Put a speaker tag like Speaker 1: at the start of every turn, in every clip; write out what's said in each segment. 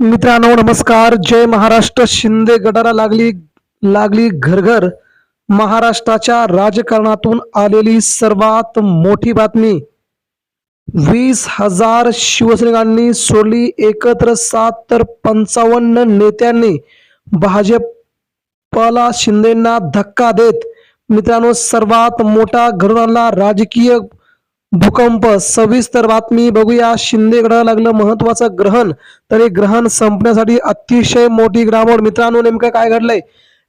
Speaker 1: मित्रांनो नमस्कार. जय महाराष्ट्र. शिंदे गटाला लागली लागली घरघर. महाराष्ट्राच्या राजकारणातून आलेली सर्वात मोठी बातमी. वीस हजार शिवसैनिकांनी सोडली एकत्र सात तर पंचावन्न नेत्यांनी. भाजपला शिंदेना धक्का देत. मित्रांनो सर्वात मोठा घडून आणला राजकीय भूकंप सविस्तर बातमी बघूया. शिंदे गडाला लागलं महत्वाचं ग्रहण. तरी ग्रहण संपण्यासाठी अतिशय मोठी ग्रामोड. मित्रांनो नेमकं काय घडलंय?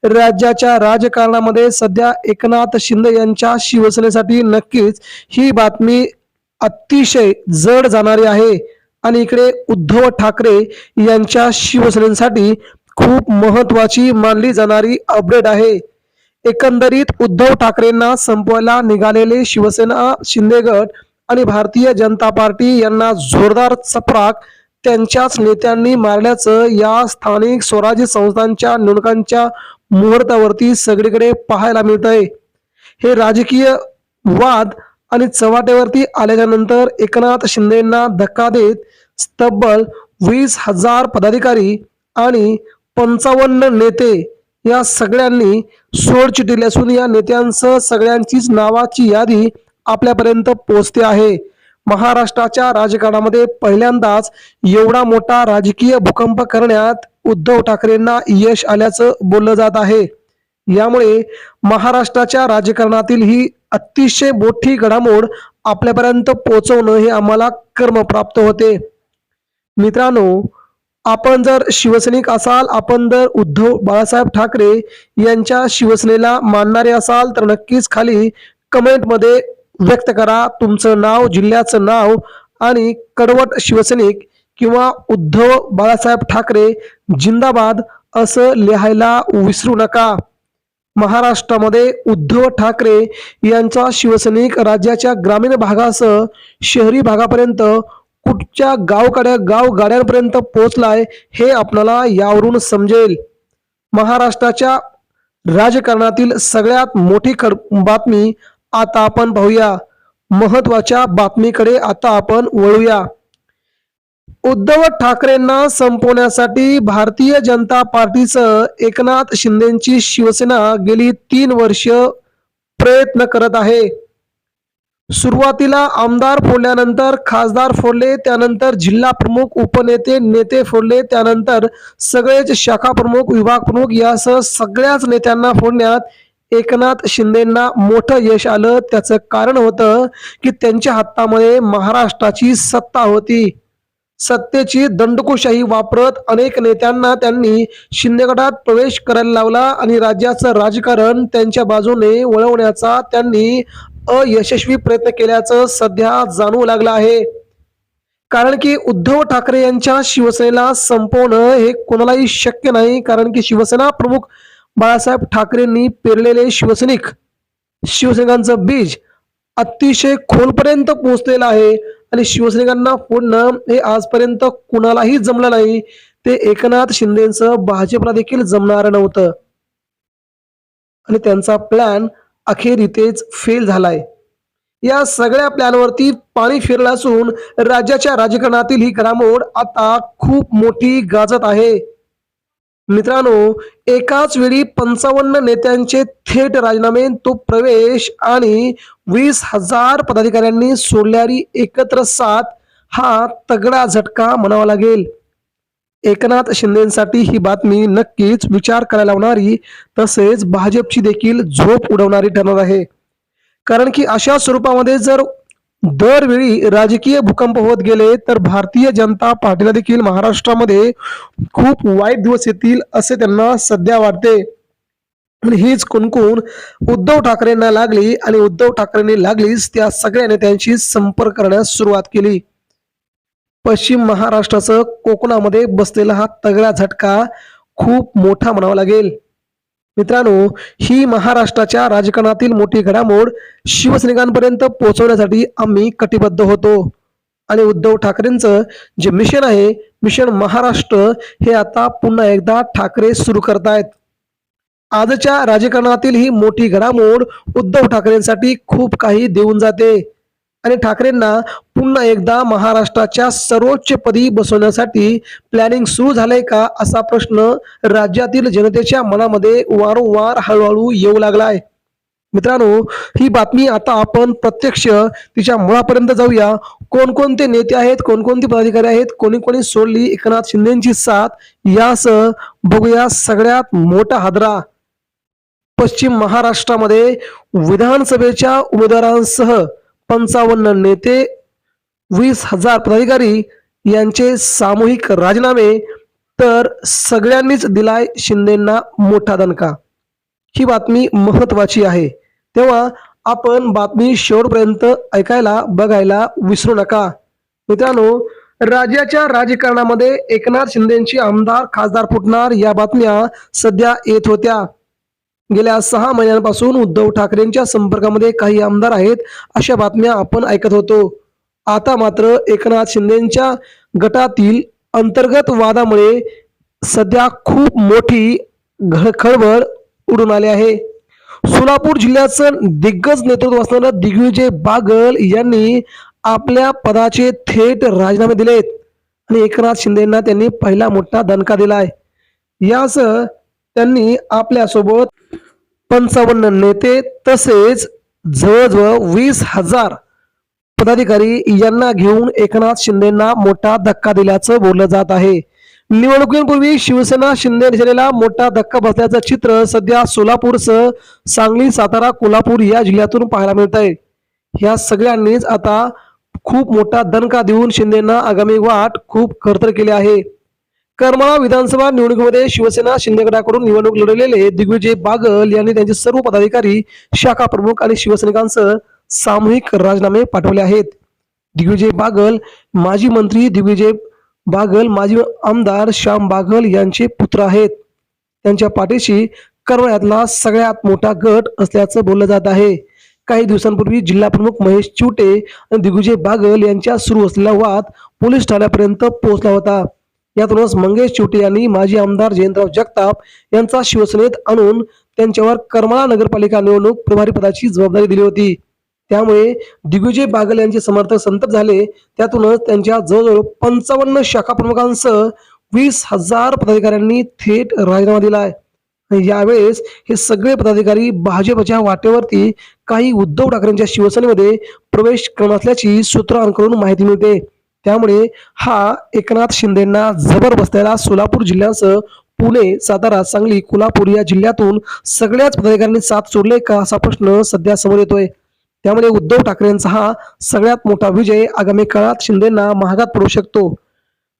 Speaker 1: राज्याच्या राजकारणामध्ये सध्या एकनाथ शिंदे यांच्या शिवसेनेसाठी नक्कीच ही बातमी अतिशय जड जाणारी आहे. आणि इकडे उद्धव ठाकरे यांच्या शिवसेनेसाठी खूप महत्वाची मानली जाणारी अपडेट आहे. एकंदरीत उद्धव ठाकरेंना संपवायला निघालेले शिवसेना शिंदे गट आणि भारतीय जनता पार्टी यांना जोरदार चपराक त्यांच्याच नेत्यांनी मारल्याचं या स्थानिक स्वराज्य संस्थांच्या निवडणुकांच्या मुहूर्तावरती सगळीकडे पाहायला मिळत आहे हे राजकीय वाद आणि चव्हाट्यावरती आल्याच्यानंतर एकनाथ शिंदेना धक्का देत तब्बल वीस हजार पदाधिकारी आणि पंचावन्न नेते या सगळ्यांनी सोड दिली असून या नेत्यांसह सगळ्यांचीच नावाची यादी आपल्यापर्यंत पोहोचते आहे. महाराष्ट्राच्या राजकारणामध्ये पहिल्यांदाच एवढा मोठा राजकीय भूकंप करण्यात उद्धव ठाकरेंना यश आल्याचं बोललं जात आहे. यामुळे महाराष्ट्राच्या राजकारणातील ही अतिशय मोठी घडामोड आपल्यापर्यंत पोहोचवणं हे आम्हाला कर्म प्राप्त होते. मित्रांनो आपण जर शिवसैनिक असाल आपण जर उद्धव बाळासाहेब ठाकरे यांच्या शिवसेनेला मानणारे असाल तर नक्कीच खाली कमेंटमध्ये व्यक्त करा. तुमचं नाव जिल्ह्याचं नाव आणि कडवट शिवसैनिक किंवा उद्धव बाळासाहेब ठाकरे जिंदाबाद असं लिहायला विसरू नका. महाराष्ट्रामध्ये उद्धव ठाकरे यांचा शिवसैनिक राज्याच्या ग्रामीण भागासह शहरी भागापर्यंत कुठच्या गावकड्या गाव गाड्यांपर्यंत पोहोचलाय हे आपल्याला यावरून समजेल. महाराष्ट्राच्या राजकारणातील सगळ्यात मोठी खड बातमी आता आपण पाहूया. महत्त्वाच्या बातमीकडे आता आपण वळूया. उद्धव ठाकरेंना संपवण्यासाठी भारतीय जनता पार्टीचं एकनाथ शिंदेची शिवसेना गेली तीन वर्ष प्रयत्न करत आहे. सुरुवातीला आमदार फोडल्यानंतर खासदार फोडले त्यानंतर जिल्हा प्रमुख उपनेते नेते फोडले त्यानंतर सगळेच शाखा प्रमुख विभाग प्रमुख यासह सगळ्याच नेत्यांना फोडण्यात एकनाथ शिंदेंना मोठं यश आलं. त्याचं कारण होतं की त्यांच्या हातामध्ये महाराष्ट्राची सत्ता होती. सत्तेची दंडकुशाही वापरत अनेक नेत्यांना त्यांनी शिंदे गटात प्रवेश करायला लावला आणि राज्याचं राजकारण त्यांच्या बाजूने वळवण्याचा त्यांनी अयशस्वी प्रयत्न केल्याचं सध्या जाणवू लागलं आहे. कारण की उद्धव ठाकरे यांच्या शिवसेनेला संपवणं हे कोणालाही शक्य नाही कारण की शिवसेना प्रमुख बाळासाहेब ठाकरेंनी पेरलेले शिवसैनिक शिवसैनिकांचं बीज अतिशय खोलपर्यंत पोहोचलेलं आहे आणि शिवसैनिकांना फोडणं हे आजपर्यंत कुणालाही जमलं नाही. ते एकनाथ शिंदेचं भाजपला देखील जमणार नव्हतं. आणि त्यांचा प्लॅन अखेर इथेच फेल झालाय. या सगळ्या प्लॅनवरती पाणी फिरलं असून राज्याच्या राजकारणातील ही घडामोड आता खूप मोठी गाजत आहे. मित्रांनो एकाच वेळी पंचावन्न नेत्यांचे थेट राजीनामे तो प्रवेश आणि वीस हजार पदाधिकाऱ्यांनी सोडल्यारी एकत्र साथ हा तगडा झटका म्हणावा लागेल. एकनाथ शिंदेसाठी ही बातमी नक्कीच विचार करायला लावणारी तसेच भाजपची देखील झोप उडवणारी ठरणार आहे. कारण की अशा स्वरूपामध्ये जर दरवेळी राजकीय भूकंप होत गेले तर भारतीय जनता पार्टीला देखील महाराष्ट्रामध्ये खूप वाईट दिवस येतील असे त्यांना सध्या वाटते. हीच कुणकुण उद्धव ठाकरेंना लागली आणि उद्धव ठाकरेंनी लागलीच त्या सगळ्या नेत्यांशी संपर्क करण्यास सुरुवात केली. पश्चिम महाराष्ट्राचं कोकणामध्ये बसलेला हा तगडा झटका खूप मोठा म्हणावा लागेल. मित्रांनो ही महाराष्ट्राच्या राजकारणातील मोठी घडामोड शिवसैनिकांपर्यंत पोहोचवण्यासाठी आम्ही कटिबद्ध होतो. आणि उद्धव ठाकरेंचं जे मिशन आहे मिशन महाराष्ट्र हे आता पुन्हा एकदा ठाकरे सुरू करतायत. आजच्या राजकारणातील ही मोठी घडामोड उद्धव ठाकरेंसाठी खूप काही देऊन जाते. आणि ठाकरेंना पुन्हा एकदा महाराष्ट्राच्या सर्वोच्च पदी बसवण्यासाठी प्लॅनिंग सुरू झालंय का असा प्रश्न राज्यातील जनतेच्या मनामध्ये वारंवार हळूहळू येऊ लागलाय. मित्रांनो ही बातमी आता आपण प्रत्यक्ष तिच्या मुळापर्यंत जाऊया. कोणकोणते नेते आहेत कोणकोणते पदाधिकारी आहेत कोणी कोणी सोडली एकनाथ शिंदेची साथ यासह बघूया सगळ्यात मोठा हादरा. पश्चिम महाराष्ट्रामध्ये विधानसभेच्या उमेदवारांसह पंचावन्न नेते वीस हजार पदाधिकारी यांचे सामूहिक राजीनामे तर सगळ्यांनीच दिलाय शिंदेंना मोठा दणका. ही बातमी महत्वाची आहे. तेव्हा आपण बातमी शेवटपर्यंत ऐकायला बघायला विसरू नका. मित्रांनो राज्याच्या राजकारणामध्ये एकनाथ शिंदेची आमदार खासदार फुटणार या बातम्या सध्या येत होत्या. गेल्या सहा महिन्यांपासून उद्धव ठाकरेंच्या संपर्कामध्ये काही आमदार आहेत अशा बातम्या आपण ऐकत होतो. आता मात्र एकनाथ शिंदेच्या गटातील अंतर्गत वादामुळे सध्या खूप मोठी खळबळ उडून आली आहे. सोलापूर जिल्ह्याचं दिग्गज नेतृत्व असणारं दिग्विजय बागल यांनी आपल्या पदाचे थेट राजीनामे दिलेत आणि एकनाथ शिंदेना त्यांनी पहिला मोठा दणका दिलाय. यासह त्यांनी आपल्यासोबत पंचावन्न नेते तसेच जवळजवळ वीस हजार पदाधिकारी यांना घेऊन एकनाथ शिंदेना मोठा धक्का दिल्याचं बोललं जात आहे. निवडणुकीपूर्वी शिवसेना शिंदे झालेला मोठा धक्का बसल्याचं चित्र सध्या सोलापूरसह सांगली सातारा कोल्हापूर या जिल्ह्यातून पाहायला मिळत आहे या सगळ्यांनीच आता खूप मोठा दणका देऊन शिंदेना आगामी वाट खूप खरतर केली आहे. करमाळा विधानसभा निवडणुकीमध्ये शिवसेना शिंदे गटाकडून निवडणूक लढवलेले दिग्विजय बागल यांनी त्यांचे सर्व पदाधिकारी शाखा प्रमुख आणि शिवसैनिकांसह सामूहिक राजीनामे पाठवले आहेत. दिग्विजय बागल माजी मंत्री दिग्विजय बागल माजी आमदार श्याम बागल यांचे पुत्र आहेत. त्यांच्या पाठीशी करमाळ्यातला सगळ्यात मोठा गट असल्याचं बोललं जात आहे. काही दिवसांपूर्वी जिल्हा प्रमुख महेश चिवटे आणि दिग्विजय बागल यांच्या सुरू असलेला वाद पोलीस ठाण्यापर्यंत पोहोचला होता. यातूनच मंगेश चिवटे यांनी माजी आमदार जयंतराव जगताप यांचा शिवसेनेत आणून त्यांच्यावर करमाळा नगरपालिका निवडणूक प्रभारी पदाची जबाबदारी दिली होती. त्यामुळे दिग्विजय बागल यांचे समर्थक संतप झाले. त्यातूनच त्यांच्या जवळजवळ पंचावन्न शाखा प्रमुखांसह वीस हजार पदाधिकाऱ्यांनी थेट राजीनामा दिलाय. आहे यावेळेस हे सगळे पदाधिकारी भाजपच्या वाटेवरती काही उद्धव ठाकरेंच्या शिवसेनेमध्ये प्रवेश करणार असल्याची सूत्रांकडून माहिती मिळते. त्यामुळे हा एकनाथ शिंदेंना जबर बसलेला सोलापूर जिल्ह्यासह पुणे सातारा सांगली कोल्हापूर या जिल्ह्यातून सगळ्याच पदाधिकाऱ्यांनी साथ सोडले का असा प्रश्न सध्या समोर येतोय. त्यामुळे उद्धव ठाकरेंचा हा सगळ्यात मोठा विजय आगामी काळात शिंदेना महागात पडू शकतो.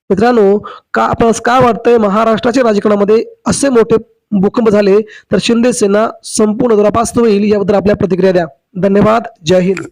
Speaker 1: मित्रांनो का आपणास काय वाटतंय? महाराष्ट्राच्या राजकारणामध्ये असे मोठे भूकंप झाले तर शिंदे सेना संपूर्ण दुरापास्त होईल याबद्दल आपल्या प्रतिक्रिया द्या. धन्यवाद. जय हिंद.